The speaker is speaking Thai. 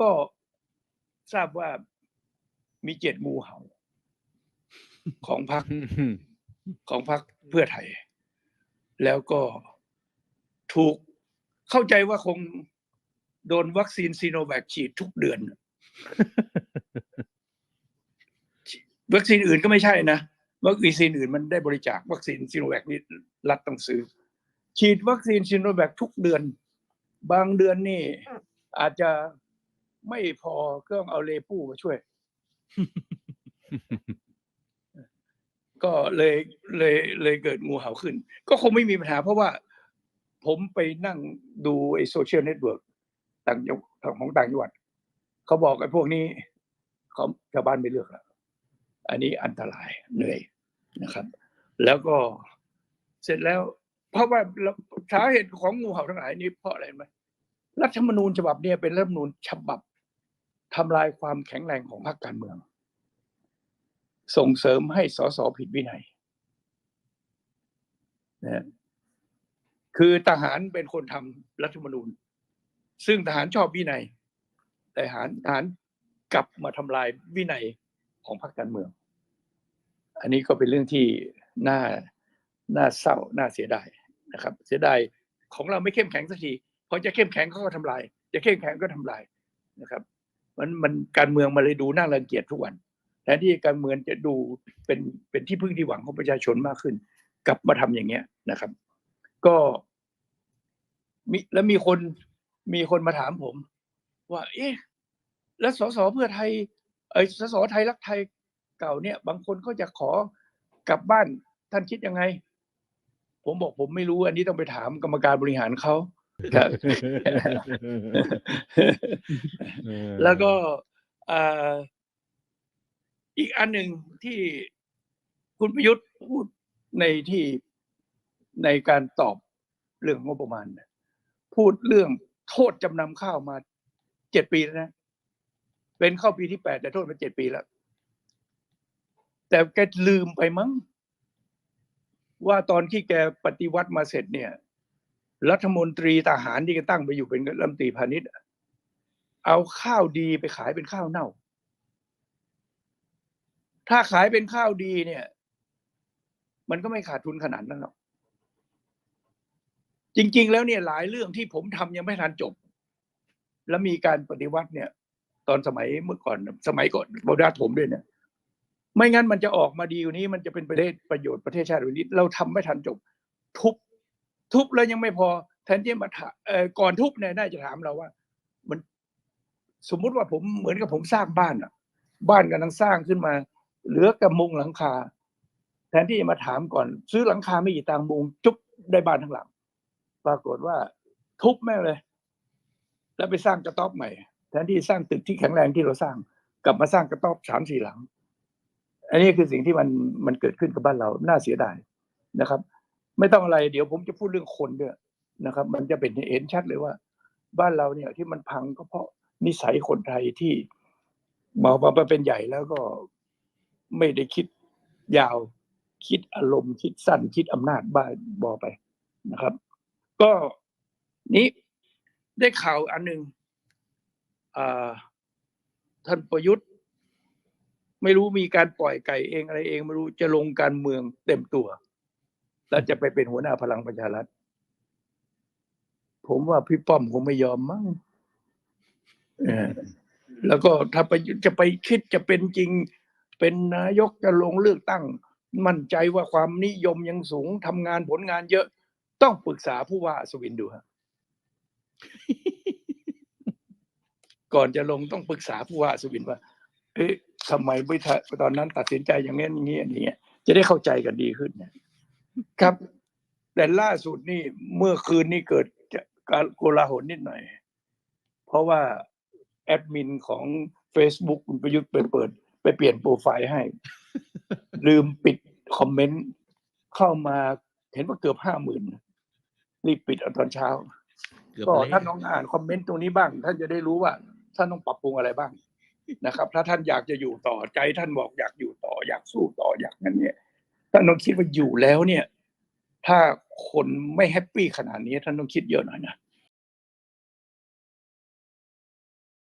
ก็ทราบว่ามีเจ็ดงูเห่า ของพรรคของพรรคเพื่อไทย แล้วก็ถูกเข้าใจว่าคงโดนวัคซีนซีโนแวคฉีดทุกเดือน วัคซีนอื่นก็ไม่ใช่นะ วัคซีนอื่นมันได้บริจาควัคซีนซีโนแวคนี่รัฐต้องซื้อ ฉีดวัคซีนซีโนแวคทุกเดือน บางเดือนนี่อาจจะ ไม่พอก็ต้องเอาเลปู้มาช่วย ก็เลยเลยเลยเกิดงูเห่าขึ้น ก็คงไม่มีปัญหาเพราะว่าผมไปนั่งดูไอ้โซเชียลเน็ตเวิร์กต่างจังของต่างจังหวัด เขาบอกไอ้พวกนี้เขาชาวบ้านไม่เลือกแล้วอันนี้อันตรายเหนื่อยนะครับ แล้วก็เสร็จแล้ว เพราะว่าสาเหตุของงูเห่าทั้งหลายนี้เพราะอะไรไหมรัฐธรรมนูญฉบับเนี้เป็นรัฐธรรมนูญฉบับ ทำลายความแข็งแรงของพรรคการเมือง ส่งเสริมให้สสผิดวินัยนะคือทหารเป็นคนทำรัฐธรรมนูญ ซึ่งทหารชอบวินัย แต่ทหารทหารกลับมาทำลายวินัยของพรรคการเมือง อันนี้ก็เป็นเรื่องที่น่าน่าเศร้าน่าเสียดายนะครับ เสียดายของเราไม่เข้มแข็งสักทีพอจะเข้มแข็งเขาก็ทำลาย จะเข้มแข็งก็ทำลายนะครับ มันมันการเมืองมาเลยดูน่ารังเกียจทุกวันแทนที่การเมืองจะดูเป็นเป็นที่พึ่งที่หวังของประชาชนมากขึ้น กลับมาทำอย่างเงี้ยนะครับ ก็มีแล้วมีคนมีคนมาถามผม ว่า เอ๊ะแล้วสสเพื่อไทยเอ้สสไทยรักไทยเก่าเนี่ย บางคนเขาจะขอกลับบ้านท่านคิดยังไง ผมบอกผมไม่รู้ อันนี้ต้องไปถามกรรมการบริหารเขา ครับ แล้วก็อ่าอีกอันหนึ่งที่คุณประยุทธ์พูดในที่ในการตอบเรื่องงบประมาณเนี่ยพูดเรื่องโทษจำนำข้าวมาเจ็ดปีแล้วนะ เป็นเข้าปีที่แปดแต่โทษมาเจ็ดปีแล้ว แต่แกลืมไปมั้งว่าตอนที่แกปฏิวัติมาเสร็จเนี่ย รัฐมนตรีทหารที่แกตั้งไปอยู่เป็นรัฐมนตรีพาณิชย์ เอาข้าวดีไปขายเป็นข้าวเน่า ถ้าขายเป็นข้าวดีเนี่ย มันก็ไม่ขาดทุนขนาดนั้นหรอกจริง ๆ แล้วเนี่ยหลายเรื่องที่ผมทำยังไม่ทันจบ แล้วมีการปฏิวัติเนี่ย ตอนสมัยเมื่อก่อนสมัยก่อนบดาผมด้วยเนี่ย ไม่งั้นมันจะออกมาดีกว่านี้ มันจะเป็นประเทศประโยชน์ประเทศชาติวันนี้เราทำไม่ทันจบ ทุบ ทุบแล้วยังไม่พอแทนที่มาถามเออก่อนทุบเนี่ยน่าจะถามเราว่า มันสมมุติว่าผมเหมือนกับผมสร้างบ้านอะ บ้านกำลังสร้างขึ้นมา เหลือกระมุงหลังคา แทนที่จะมาถามก่อน ซื้อหลังคาไม่กี่ตังมุงจุบได้บ้านทั้งหลัง ปรากฏว่า ทุบแม่เลย แล้วไปสร้างกระต๊อบใหม่ แทนที่สร้างตึกที่แข็งแรงที่เราสร้าง กลับมาสร้างกระต๊อบสามสี่หลัง อันนี้คือสิ่งที่มันมันเกิดขึ้นกับบ้านเราน่าเสียดายนะครับ ไม่ต้องอะไร เดี๋ยวผมจะพูดเรื่องคนด้วยนะครับ มันจะเป็นเห็นชัดเลยว่า บ้านเราเนี่ยที่มันพังก็เพราะนิสัยคนไทยที่มามาเป็นใหญ่แล้วก็ไม่ได้คิดยาวคิดอารมณ์คิดสั้นคิดอำนาจบ้าบอไปนะครับ ก็นี้ได้ข่าวอันหนึ่งอ่าท่านประยุทธ์ ไม่รู้มีการปล่อยไก่เองอะไรเอง ไม่รู้จะลงการเมืองเต็มตัว แล้วจะไปเป็นหัวหน้าพลังประชารัฐ ผมว่าพี่ป้อมคงไม่ยอมมั้งเออแล้วก็ถ้าไปจะไปคิดจะเป็นจริง เป็นนายกจะลงเลือกตั้ง มั่นใจว่าความนิยมยังสูงทำงานผลงานเยอะ ต้องปรึกษาผู้ว่าอัศวินดูฮะก่อนจะลงต้องปรึกษาผู้ว่าอัศวินว่า เอ๊ะทำไมไม่ทะตอนนั้นตัดสินใจอย่างนี้อย่างนี้อย่างนี้จะได้เข้าใจกันดีขึ้นเนี่ย ครับ แต่ล่าสุดนี่เมื่อคืนนี้เกิดการโกลาหลนิดหน่อย เพราะว่าแอดมินของ Facebook คุณประยุทธ์ไปเปิด ไปเปลี่ยนโปรไฟล์ให้ ลืมปิดคอมเมนต์เข้ามาเห็นว่าเกือบห้าหมื่นรีบปิดเอาตอนเช้าเกือบก็เลยท่านลองอ่านคอมเมนต์ตรงนี้บ้าง ท่านจะได้รู้ว่าท่านต้องปรับปรุงอะไรบ้างนะครับ ถ้าท่านอยากจะอยู่ต่อใจท่านบอกอยากอยู่ต่ออยากสู้ต่ออยากนั้นเนี่ยท่านต้องคิดว่าอยู่แล้วเนี่ย ถ้าคนไม่แฮปปี้ขนาดนี้ท่านต้องคิดเยอะหน่อยนะ